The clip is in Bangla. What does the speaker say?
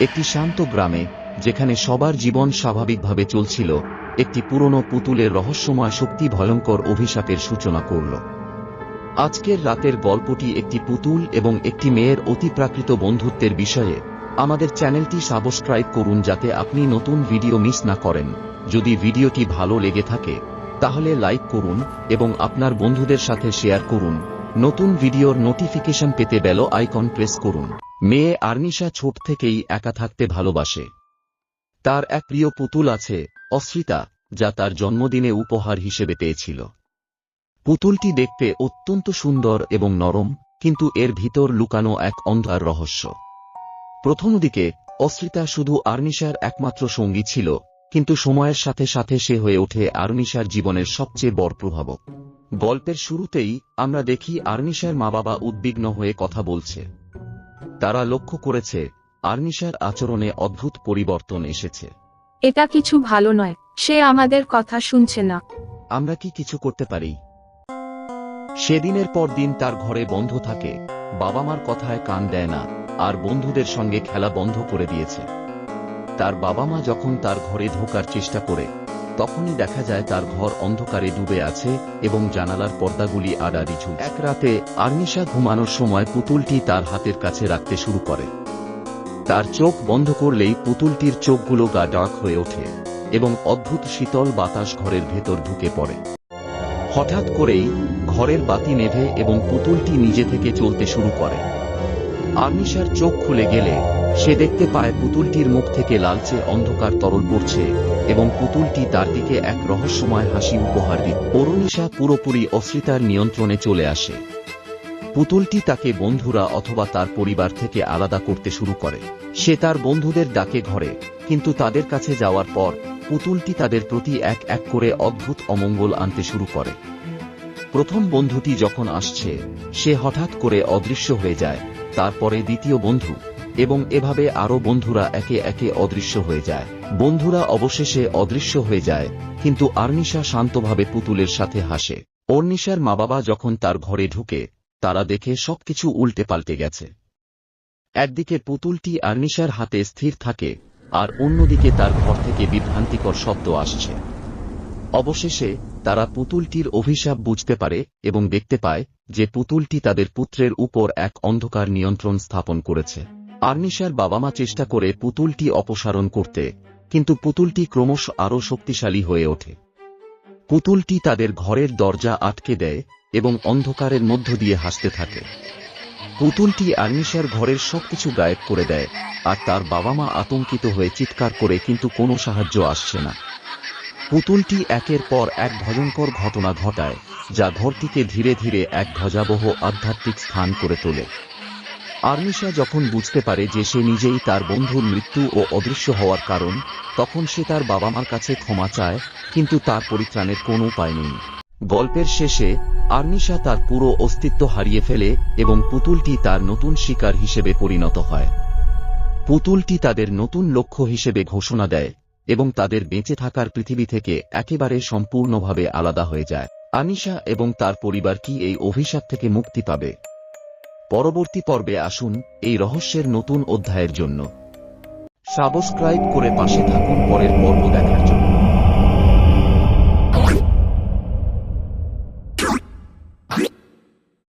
একটি শান্ত গ্রামে, যেখানে সবার জীবন স্বাভাবিকভাবে চলছিল, একটি পুরনো পুতুলের রহস্যময় শক্তি ভয়ঙ্কর অভিশাপের সূচনা করল। আজকের রাতের গল্পটি একটি পুতুল এবং একটি মেয়ের অতিপ্রাকৃত বন্ধুত্বের বিষয়ে। আমাদের চ্যানেলটি সাবস্ক্রাইব করুন যাতে আপনি নতুন ভিডিও মিস না করেন। যদি ভিডিওটি ভালো লেগে থাকে, তাহলে লাইক করুন এবং আপনার বন্ধুদের সাথে শেয়ার করুন। নতুন ভিডিওর নোটিফিকেশন পেতে বেল আইকন প্রেস করুন। মেয়ে আর্নিশা ছোট থেকেই একা থাকতে ভালোবাসে। তার এক প্রিয় পুতুল আছে অশ্রিতা যা তার জন্মদিনে উপহার হিসেবে পেয়েছিল। পুতুলটি দেখতে অত্যন্ত সুন্দর এবং নরম, কিন্তু এর ভিতর লুকানো এক অন্ধার রহস্য। প্রথম দিকে অশ্রিতা শুধু আর্নিশার একমাত্র সঙ্গী ছিল, কিন্তু সময়ের সাথে সাথে সে হয়ে ওঠে আর্নিশার জীবনের সবচেয়ে বড় প্রভাবক। গল্পের শুরুতেই আমরা দেখি আর্নিশার মা বাবা উদ্বিগ্ন হয়ে কথা বলছে। তারা লক্ষ্য করেছে আর্নিশার আচরণে অদ্ভুত পরিবর্তন এসেছে। এটা কিছু ভালো নয় সে আমাদের কথা শুনছে না। আমরা কি কিছু করতে পারি? সেদিনের পর দিন তার ঘরে বন্ধ থাকে বাবা মার কথায় কান দেয় না আর বন্ধুদের সঙ্গে খেলা বন্ধ করে দিয়েছে। তার বাবা মা যখন তার ঘরে ঢোকার চেষ্টা করে তখনই দেখা যায় তার ঘর অন্ধকারে ডুবে আছে এবং জানালার পর্দাগুলি আড়াআড়ি ঝুল এক রাতে, আর্নিশা ঘুমানোর সময় পুতুলটি তার হাতের কাছে রাখতে শুরু করে। তার চোখ বন্ধ করলেই পুতুলটির চোখগুলো গা ডাক হয়ে ওঠে এবং অদ্ভুত শীতল বাতাস ঘরের ভেতর ঢুকে পড়ে। হঠাৎ করেই ঘরের বাতি নেভে এবং পুতুলটি নিজে থেকে চলতে শুরু করে। আর্নিশার চোখ খুলে গেলে সে দেখতে পায় পুতুলটির মুখ থেকে লালচে অন্ধকার তরল পড়ছে এবং পুতুলটি তার দিকে এক রহস্যময় হাসি উপহার দিত। অরুণিশা পুরোপুরি অশ্রিতার নিয়ন্ত্রণে চলে আসে। পুতুলটি তাকে বন্ধুরা অথবা তার পরিবার থেকে আলাদা করতে শুরু করে। সে তার বন্ধুদের ডাকে ঘরে, কিন্তু তাদের কাছে যাওয়ার পর পুতুলটি তাদের প্রতি এক এক করে অদ্ভুত অমঙ্গল আনতে শুরু করে। প্রথম বন্ধুটি যখন আসছে, সে হঠাৎ করে অদৃশ্য হয়ে যায়, তারপরে দ্বিতীয় বন্ধু এবং এভাবে আরও বন্ধুরা একে একে অদৃশ্য হয়ে যায়। বন্ধুরা অবশেষে অদৃশ্য হয়ে যায়, কিন্তু আর্নিশা শান্তভাবে পুতুলের সাথে হাসে। অর্নিশার মা বাবা যখন তার ঘরে ঢুকে, তারা দেখে সবকিছু উল্টে পাল্টে গেছে। একদিকে পুতুলটি আর্নিশার হাতে স্থির থাকে, আর অন্যদিকে তার ঘর থেকে বিভ্রান্তিকর শব্দ আসছে। অবশেষে তারা পুতুলটির অভিশাপ বুঝতে পারে এবং দেখতে পায় যে পুতুলটি তাদের পুত্রের উপর এক অন্ধকার নিয়ন্ত্রণ স্থাপন করেছে। আর্নিশার বাবা মা চেষ্টা করে পুতুলটি অপসারণ করতে, কিন্তু পুতুলটি ক্রমশ আরও শক্তিশালী হয়ে ওঠে। পুতুলটি তাদের ঘরের দরজা আটকে দেয় এবং অন্ধকারের মধ্য দিয়ে হাসতে থাকে। পুতুলটি আর্নিশার ঘরের সবকিছু গায়েব করে দেয়, আর তার বাবা মা আতঙ্কিত হয়ে চিৎকার করে, কিন্তু কোনো সাহায্য আসছে না। পুতুলটি একের পর এক ভয়ঙ্কর ঘটনা ঘটায়, যা ঘরটিকে ধীরে ধীরে এক ধ্বজাবহ আধ্যাত্মিক স্থান করে তোলে। আর্নিশা যখন বুঝতে পারে যে সে নিজেই তার বন্ধুর মৃত্যু ও অদৃশ্য হওয়ার কারণ, তখন সে তার বাবা মার কাছে ক্ষমা চায়, কিন্তু তার পরিত্রাণের কোনো উপায় নেই। গল্পের শেষে আর্নিশা তার পুরো অস্তিত্ব হারিয়ে ফেলে এবং পুতুলটি তার নতুন শিকার হিসেবে পরিণত হয়। পুতুলটি তাদের নতুন লক্ষ্য হিসেবে ঘোষণা দেয় এবং তাদের বেঁচে থাকার পৃথিবী থেকে একেবারে সম্পূর্ণভাবে আলাদা হয়ে যায়। আনিশা এবং তার পরিবার কি এই অভিশাপ থেকে মুক্তি পাবে? পরবর্তী পর্বে আসুন এই রহস্যের নতুন অধ্যায়ের জন্য। সাবস্ক্রাইব করে পাশে থাকুন পরের পর্ব দেখার